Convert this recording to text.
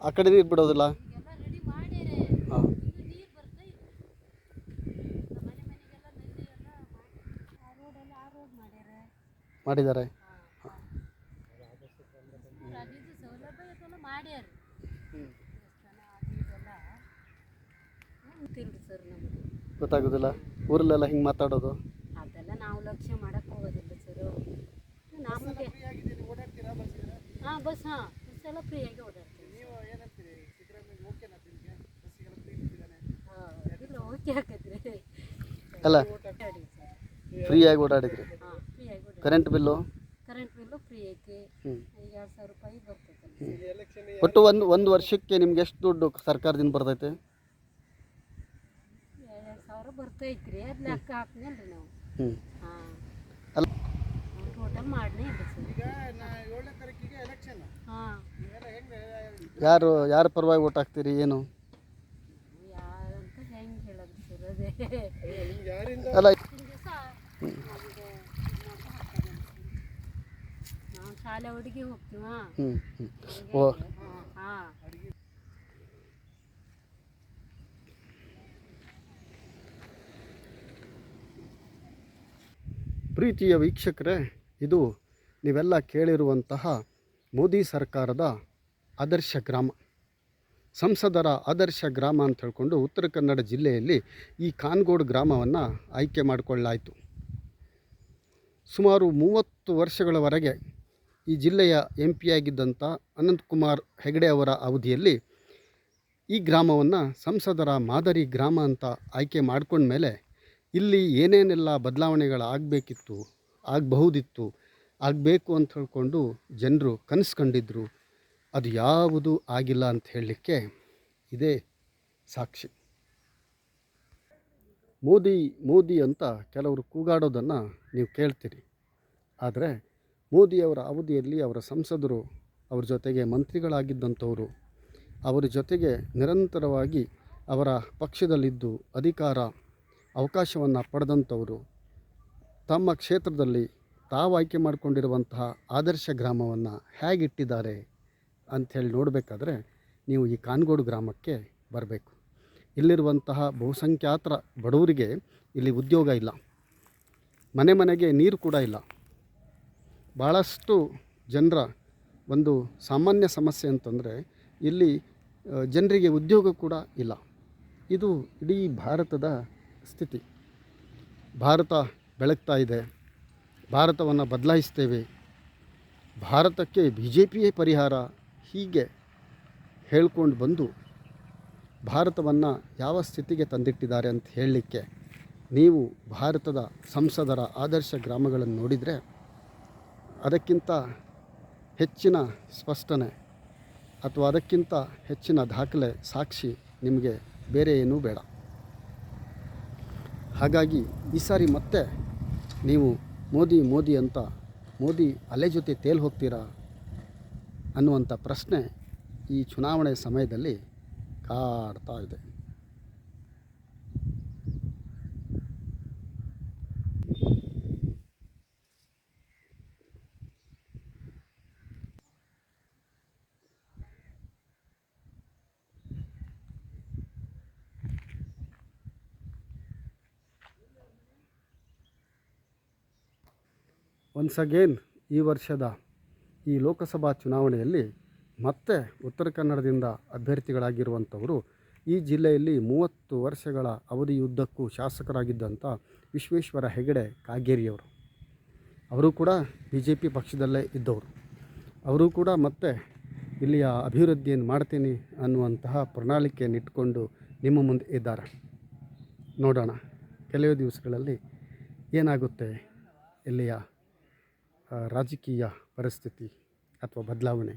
ಆ ಕಡೆ ನೀರು ಬಿಡೋದಿಲ್ಲ ಹಾಂ. ಮಾಡಿದ್ದಾರೆ? ಗೊತ್ತಾಗೋದಿಲ್ಲ? ಊರಲ್ಲೆಲ್ಲ ಹಿಂಗೆ ಮಾತಾಡೋದು? ಅದೆಲ್ಲ ನಾವು ಲಕ್ಷ್ಯ ಮಾಡಕ್ಕೆ ಹೋಗೋದಿಲ್ಲ ಸರ್. ನಮಗೆ ಹಾಂ, ಬಸ್, ಹಾಂ ಎಲ್ಲ ಫ್ರೀಯಾಗಿ ಓಡಾಡ್ತೀವಿ. ಹಾಂ ಇಲ್ಲ ಓಕೆ ಹಾಕೈತ್ರಿ ಅಲ್ಲ ಫ್ರೀ ಓಡಾಡಿದ್ರಿ ಹಾಂ ಫ್ರೀಯಾಗಿ ಓಡಾಡಿ current bill current bill free ಐತಿ. ಹ್ಞೂ ಎರಡು ಸಾವಿರ ರೂಪಾಯಿ ಬರ್ತೈತೆ ಒಟ್ಟು ಒಂದು ಒಂದು ವರ್ಷಕ್ಕೆ ನಿಮ್ಗೆ ಎಷ್ಟು ದುಡ್ಡು ಸರ್ಕಾರದಿಂದ ಬರ್ತೈತೆ? ಎರಡು ಸಾವಿರ ಬರ್ತೈತ್ರಿ. ಅದು ಲೆಕ್ಕ ಹಾಕ್ನಲ್ರಿ ನಾವು. ಹ್ಞೂ ಹಾಂ. ಟೋಟಲ್ ಮಾಡನೇ ಇಲ್ಲ ಸರ್. ಹಾಂ. ಯಾರು ಯಾರ ಪರವಾಗಿ ಓಟ್ ಹಾಕ್ತೀರಿ ಏನು? ಯಾರಂತ ಹೆಂಗೆ ಹೇಳೋದು ಸರ್ ಅದೇ. ಅಲ್ಲ ದಿವಸ ನಮಗೆ ನಾವು ಶಾಲೆ ಹುಡುಗಿ ಹೋಗ್ತೀವ? ಹ್ಞೂ ಹ್ಞೂ ಓ. ಹಾಂ. ಪ್ರೀತಿಯ ವೀಕ್ಷಕರೇ ಇದು ನೀವೆಲ್ಲ ಕೇಳಿರುವಂತಹ ಮೋದಿ ಸರ್ಕಾರದ ಆದರ್ಶ ಗ್ರಾಮ. ಸಂಸದರ ಆದರ್ಶ ಗ್ರಾಮ ಅಂತ ಹೇಳ್ಕೊಂಡು ಉತ್ತರ ಕನ್ನಡ ಜಿಲ್ಲೆಯಲ್ಲಿ ಈ ಕಾನ್ಗೋಡ್ ಗ್ರಾಮವನ್ನು ಆಯ್ಕೆ ಮಾಡಿಕೊಳ್ಳಲಾಯಿತು ಸುಮಾರು ಮೂವತ್ತು ವರ್ಷಗಳವರೆಗೆ ಈ ಜಿಲ್ಲೆಯ ಎಂ ಪಿಯಾಗಿದ್ದಂಥ ಅನಂತಕುಮಾರ್ ಹೆಗಡೆ ಅವರ ಅವಧಿಯಲ್ಲಿ ಈ ಗ್ರಾಮವನ್ನು ಸಂಸದರ ಮಾದರಿ ಗ್ರಾಮ ಅಂತ ಆಯ್ಕೆ ಮಾಡ್ಕೊಂಡ್ಮೇಲೆ ಇಲ್ಲಿ ಏನೇನೆಲ್ಲ ಬದಲಾವಣೆಗಳಾಗಬೇಕಿತ್ತು ಆಗಬಹುದಿತ್ತು. ಆಗಬೇಕು ಅಂತ ಹೇಳ್ಕೊಂಡು ಜನರು ಕನಸು ಕಂಡಿದ್ದರು ಅದು ಯಾವುದು ಆಗಿಲ್ಲ ಅಂತ ಹೇಳಲಿಕ್ಕೆ ಇದೇ ಸಾಕ್ಷಿ. ಮೋದಿ ಮೋದಿ ಅಂತ ಕೆಲವರು ಕೂಗಾಡೋದನ್ನು ನೀವು ಕೇಳ್ತೀರಿ. ಆದರೆ ಮೋದಿಯವರ ಅವಧಿಯಲ್ಲಿ ಅವರ ಸಂಸದರು ಅವ್ರ ಜೊತೆಗೆ ಮಂತ್ರಿಗಳಾಗಿದ್ದಂಥವರು, ಅವರ ಜೊತೆಗೆ ನಿರಂತರವಾಗಿ ಅವರ ಪಕ್ಷದಲ್ಲಿದ್ದು ಅಧಿಕಾರ, ಅವಕಾಶವನ್ನು ಪಡೆದಂಥವರು ತಮ್ಮ ಕ್ಷೇತ್ರದಲ್ಲಿ ತಾವು ಆಯ್ಕೆ ಮಾಡಿಕೊಂಡಿರುವಂತಹ ಆದರ್ಶ ಗ್ರಾಮವನ್ನು ಹೇಗಿಟ್ಟಿದ್ದಾರೆ ಅಂಥೇಳಿ ನೋಡಬೇಕಾದ್ರೆ ನೀವು ಈ ಕಾನ್ಗೋಡು ಗ್ರಾಮಕ್ಕೆ ಬರಬೇಕು. ಇಲ್ಲಿರುವಂತಹ ಬಹುಸಂಖ್ಯಾತರ ಬಡವರಿಗೆ ಇಲ್ಲಿ ಉದ್ಯೋಗ ಇಲ್ಲ. ಮನೆ ಮನೆಗೆ ನೀರು ಕೂಡ ಇಲ್ಲ. ಭಾಳಷ್ಟು ಜನರ ಒಂದು ಸಾಮಾನ್ಯ ಸಮಸ್ಯೆ ಅಂತಂದರೆ ಇಲ್ಲಿ ಜನರಿಗೆ ಉದ್ಯೋಗ ಕೂಡ ಇಲ್ಲ. ಇದು ಇಡೀ ಭಾರತದ ಸ್ಥಿತಿ. ಭಾರತ ಬೆಳಗ್ತಾ ಇದೆ. ಭಾರತವನ್ನು ಬದಲಾಯಿಸ್ತೇವೆ. ಭಾರತಕ್ಕೆ ಬಿ ಜೆ ಪಿಯೇ ಪರಿಹಾರ. ಹೀಗೆ ಹೇಳ್ಕೊಂಡು ಬಂದು ಭಾರತವನ್ನು ಯಾವ ಸ್ಥಿತಿಗೆ ತಂದಿಟ್ಟಿದ್ದಾರೆ ಅಂತ ಹೇಳಲಿಕ್ಕೆ ನೀವು ಭಾರತದ ಸಂಸದರ ಆದರ್ಶ ಗ್ರಾಮಗಳನ್ನು ನೋಡಿದರೆ ಅದಕ್ಕಿಂತ ಹೆಚ್ಚಿನ ಸ್ಪಷ್ಟನೆ ಅಥವಾ ಅದಕ್ಕಿಂತ ಹೆಚ್ಚಿನ ದಾಖಲೆ, ಸಾಕ್ಷಿ ನಿಮಗೆ ಬೇರೆ ಏನೂ ಬೇಡ. ಹಾಗಾಗಿ ಈ ಸಾರಿ ಮತ್ತೆ ನೀವು ಮೋದಿ ಮೋದಿ ಅಂತ, ಮೋದಿ ಅಲೆ ಜೊತೆ ತೇಲ್ ಹೋಗ್ತೀರಾ ಅನ್ನುವಂಥ ಪ್ರಶ್ನೆ ಈ ಚುನಾವಣೆ ಸಮಯದಲ್ಲಿ ಕಾಡ್ತಾ ಇದೆ. ಒನ್ಸ್ ಅಗೇನ್ ಈ ವರ್ಷದ ಈ ಲೋಕಸಭಾ ಚುನಾವಣೆಯಲ್ಲಿ ಮತ್ತೆ ಉತ್ತರ ಕನ್ನಡದಿಂದ ಅಭ್ಯರ್ಥಿಗಳಾಗಿರುವಂಥವರು ಈ ಜಿಲ್ಲೆಯಲ್ಲಿ ಮೂವತ್ತು ವರ್ಷಗಳ ಅವಧಿಯುದ್ದಕ್ಕೂ ಶಾಸಕರಾಗಿದ್ದಂಥ ವಿಶ್ವೇಶ್ವರ ಹೆಗಡೆ ಕಾಗೇರಿಯವರು. ಅವರು ಕೂಡ ಬಿ ಜೆ ಪಿ ಪಕ್ಷದಲ್ಲೇ ಇದ್ದವರು. ಅವರು ಕೂಡ ಮತ್ತೆ ಇಲ್ಲಿಯ ಅಭಿವೃದ್ಧಿಯನ್ನು ಮಾಡ್ತೀನಿ ಅನ್ನುವಂತಹ ಪ್ರಣಾಳಿಕೆಯನ್ನು ಇಟ್ಕೊಂಡು ನಿಮ್ಮ ಮುಂದೆ ಇದ್ದಾರೆ. ನೋಡೋಣ. ಕೆಲವೇ ದಿವಸಗಳಲ್ಲಿ ಏನಾಗುತ್ತೆ ಇಲ್ಲಿಯ ರಾಜಕೀಯ ಪರಿಸ್ಥಿತಿ ಅಥವಾ ಬದಲಾವಣೆ